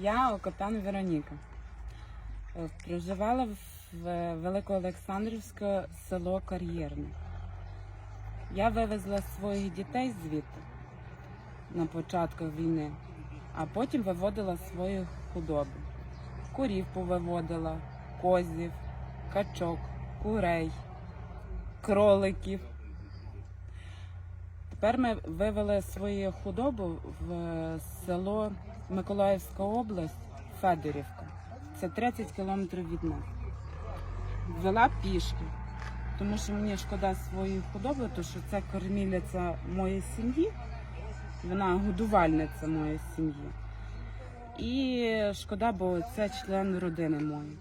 Я Окопян Вероніка. Е, Проживала в Великоолександрівське село Кар'єрне. Я вивезла своїх дітей звідти на початку війни, а потім виводила свою худобу. Курів повиводила, козів, качок, курей, кроликів. Тепер ми вивели свою худобу в село Миколаївська область, Федорівка. Це 30 кілометрів від нас. Вела пішки, тому що мені шкода своєї худоби, тому що це кормілиця моєї сім'ї, вона годувальниця моєї сім'ї. І шкода, бо це член родини моєї.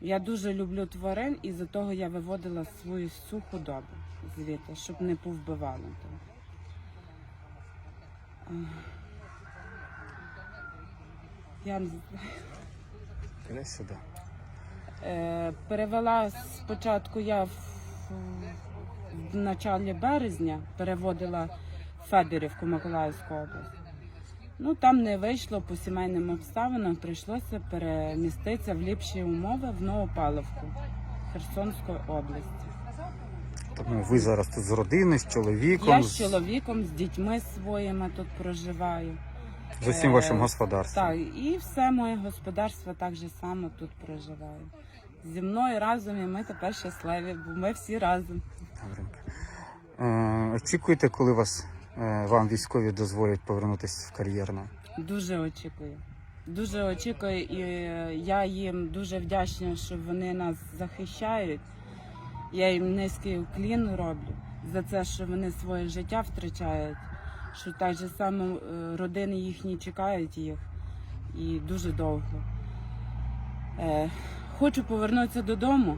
Я дуже люблю тварин, і за того я виводила свою всю худобу звідти, щоб не повбивали. Я не знаю. Сюди. Е, перевела спочатку я в, в началі березня, переводила Федорівку Миколаївську область. Ну там не вийшло по сімейним обставинам, прийшлося переміститися в ліпші умови в Новопавловку Херсонської області. Тому ви зараз тут з родиною, з чоловіком, Я з чоловіком, з дітьми своїми тут проживаю. З усім Е, вашим господарством. Так, і все моє господарство так же само тут проживає. Зі мною разом і ми тепер щасливі, бо ми всі разом. Добренько. Е, очікуєте, коли вас е, вам військові дозволять повернутися в кар'єрне? Дуже очікую. Дуже очікую, і е, я їм дуже вдячна, що вони нас захищають. Я їм низький уклін роблю за це, що вони своє життя втрачають, що так же само е, родини їхні чекають їх і дуже довго. Е, хочу повернутися додому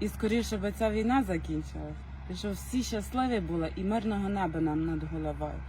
і скоріше би ця війна закінчилась. І щоб всі щасливі були і мирного неба нам над головою.